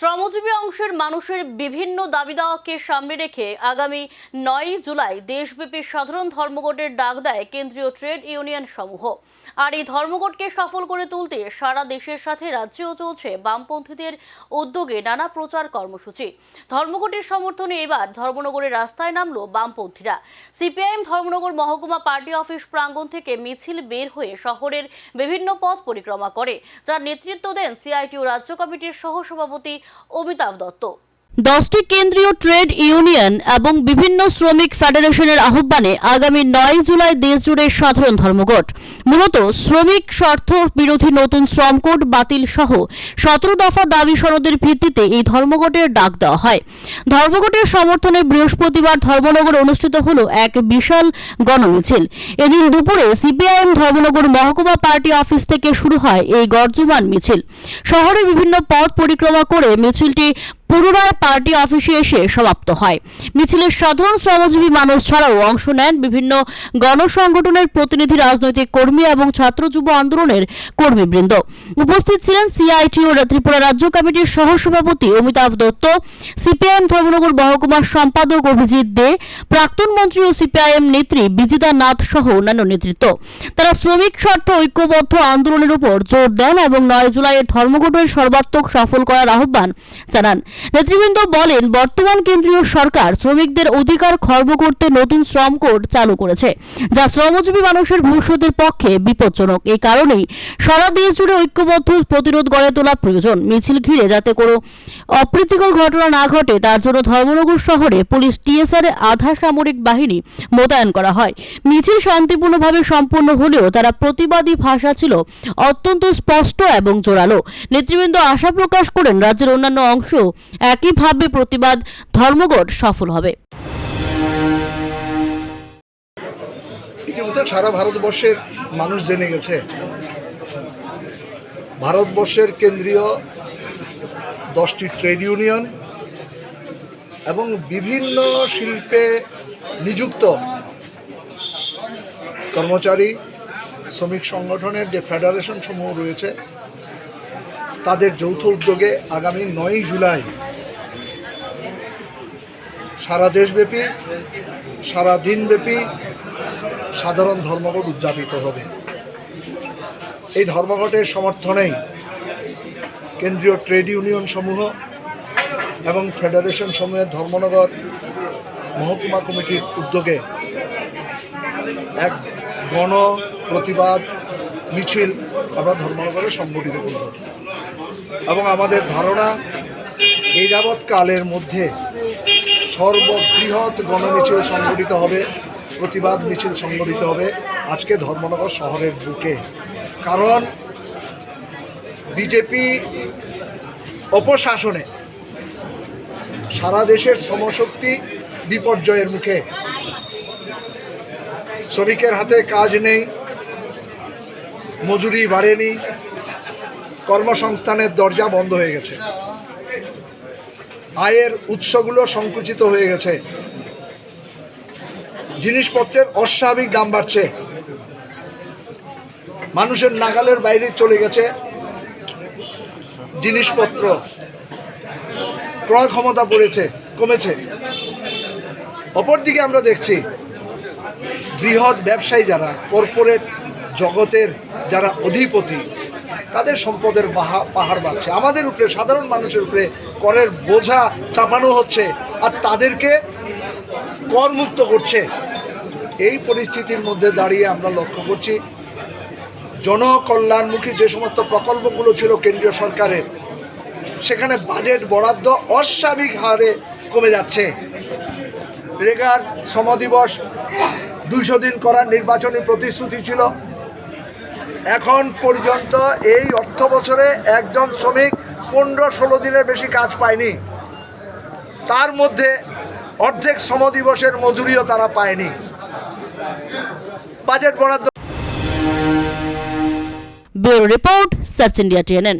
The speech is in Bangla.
শ্রমজীবী অংশের মানুষের বিভিন্ন দাবি দাওয়াকে সামনে রেখে আগামী নয় জুলাই দেশব্যাপী সাধারণ ধর্মঘটের ডাক দেয় কেন্দ্রীয় ট্রেড ইউনিয়ন সমূহ। আর এই ধর্মঘটকে সফল করে তুলতে সারা দেশের সাথে রাজ্যেও চলছে বামপন্থীদের উদ্যোগে নানা প্রচার কর্মসূচি। ধর্মঘটের সমর্থনে এবার ধর্মনগরের রাস্তায় নামলো বামপন্থীরা। সিপিআইএম ধর্মনগর মহকুমা পার্টি অফিস প্রাঙ্গণ থেকে মিছিল বের হয়ে শহরের বিভিন্ন পথ পরিক্রমা করে, যার নেতৃত্ব দেন সিআইটিউ রাজ্য কমিটির সহসভাপতি オービタルだと দশটি কেন্দ্রীয় ট্রেড ইউনিয়ন এবং বিভিন্ন শ্রমিক ফেডারেশনের আহ্বানে আগামী নয় জুলাই দেশজুড়ে সাধারণ ধর্মঘট। মূলত শ্রমিক স্বার্থ বিরোধী নতুন শ্রম কোড বাতিল সহ সতেরো দফা দাবি সনদের ভিত্তিতে এই ধর্মঘটের ডাক দেওয়া হয়। ধর্মঘটের সমর্থনে বৃহস্পতিবার ধর্মনগর অনুষ্ঠিত হল এক বিশাল গণমিছিল। এদিন দুপুরে সিপিআইএম ধর্মনগর মহকুমা পার্টি অফিস থেকে শুরু হয় এই গর্জমান মিছিল। শহরের বিভিন্ন পথ পরিক্রমা করে মিছিলটি পুনরায় পার্টি অফিসে এসে সমাপ্ত হয়। মিছিলের সাধারণ শ্রমজীবী মানুষ ছাড়াও অংশ নেন বিভিন্ন গণসংগঠনের প্রতিনিধি, রাজনৈতিক কর্মী এবং ছাত্র যুব আন্দোলনের কর্মীবৃন্দ। উপস্থিত ছিলেন সিআইটি সিআইটিও ত্রিপুরা রাজ্য কমিটির সহসভাপতি অমিতাভ দত্ত, সিপিআইএম ধর্মনগর মহকুমার সম্পাদক অভিজিৎ দে, প্রাক্তন মন্ত্রী ও সিপিআইএম নেত্রী বিজিতা নাথ সহ অন্যান্য নেতৃত্ব। তারা শ্রমিক স্বার্থ ঐক্যবদ্ধ আন্দোলনের উপর জোর দেন এবং নয় জুলাইয়ের ধর্মঘটের সর্বাত্মক সফল করার আহ্বান জানান। নেতৃবৃন্দ বলেন, বর্তমান কেন্দ্রীয় সরকার শ্রমিকদের অধিকার খর্ব করতে নতুন শ্রম কোড চালু করেছে, যা শ্রমজীবী মানুষের ভবিষ্যতের পক্ষে বিপজ্জনক। এই কারণেই সারা দেশ জুড়ে ঐক্যবদ্ধ প্রতিরোধ গড়ে তোলা প্রয়োজন। মিছিল ঘিরে যাতে কোনো অপ্রীতিকর ঘটনা না ঘটে, তার জন্য ধর্মনগর শহরে পুলিশ টিএসআর আধা সামরিক বাহিনী মোতায়েন করা হয়। মিছিল শান্তিপূর্ণভাবে সম্পন্ন হলেও তারা প্রতিবাদী ভাষা ছিল অত্যন্ত স্পষ্ট এবং জোরালো। নেতৃবৃন্দ আশা প্রকাশ করেন, রাজ্যের অন্যান্য অংশ একইভাবে প্রতিবাদ ধর্মঘট সফল হবে। সারা ভারতবর্ষের মানুষ জেনে গেছে। ভারতবর্ষের কেন্দ্রীয় দশটি ট্রেড ইউনিয়ন এবং বিভিন্ন শিল্পে নিযুক্ত কর্মচারী, শ্রমিক সংগঠনের যে ফেডারেশন সমূহ রয়েছে তাদের যৌথ উদ্যোগে আগামী নয়ই জুলাই সারা দেশব্যাপী, সারা দিনব্যাপী সাধারণ ধর্মঘট উদযাপিত হবে। এই ধর্মঘটের সমর্থনেই কেন্দ্রীয় ট্রেড ইউনিয়ন সমূহ এবং ফেডারেশন সমূহের ধর্মনগর মহকুমা কমিটির উদ্যোগে এক গণ প্রতিবাদ মিছিল আমরা ধর্মনগরে সংগঠিত করব। এবং আমাদের ধারণা, এই যাবৎ কালের মধ্যে সর্ববৃহৎ গণমিছিল সংগঠিত হবে, প্রতিবাদ মিছিল সংগঠিত হবে আজকে ধর্মনগর শহরের বুকে। কারণ বিজেপি অপশাসনে সারা দেশের শ্রমশক্তি বিপর্যয়ের মুখে। শ্রমিকের হাতে কাজ নেই, মজুরি বাড়েনি কর্মসংস্থানের দরজা বন্ধ হয়ে গেছে। আয়ের উৎসগুলো সংকুচিত হয়ে গেছে। জিনিসপত্রের অস্বাভাবিক দাম বাড়ছে। মানুষের নাগালের বাইরে চলে গেছে জিনিসপত্র। ক্রয় ক্ষমতা পড়েছে, কমেছে। অপরদিকে আমরা দেখছি, বৃহৎ ব্যবসায়ী যারা কর্পোরেট জগতের যারা অধিপতি তাদের সম্পদের পাহাড় বাড়ছে। আমাদের উপরে, সাধারণ মানুষের উপরে করের বোঝা চাপানো হচ্ছে আর তাদেরকে করমুক্ত করছে। এই পরিস্থিতির মধ্যে দাঁড়িয়ে আমরা লক্ষ্য করছি, জনকল্যাণমুখী যে সমস্ত প্রকল্পগুলো ছিল কেন্দ্রীয় সরকারের, সেখানে বাজেট বরাদ্দ অস্বাভাবিক হারে কমে যাচ্ছে। রেগার সমদিবস দুইশো দিন করার নির্বাচনী প্রতিশ্রুতি ছিল। এখন পর্যন্ত এই অর্থ বছরে একজন শ্রমিক পনেরো ষোলো দিনের বেশি কাজ পায়নি। তার মধ্যে অর্ধেক শ্রম দিবসের মজুরিও তারা পায়নি। বাজেট বরাদ্দ রিপোর্ট, সার্চ ইন্ডিয়া টিএনএন।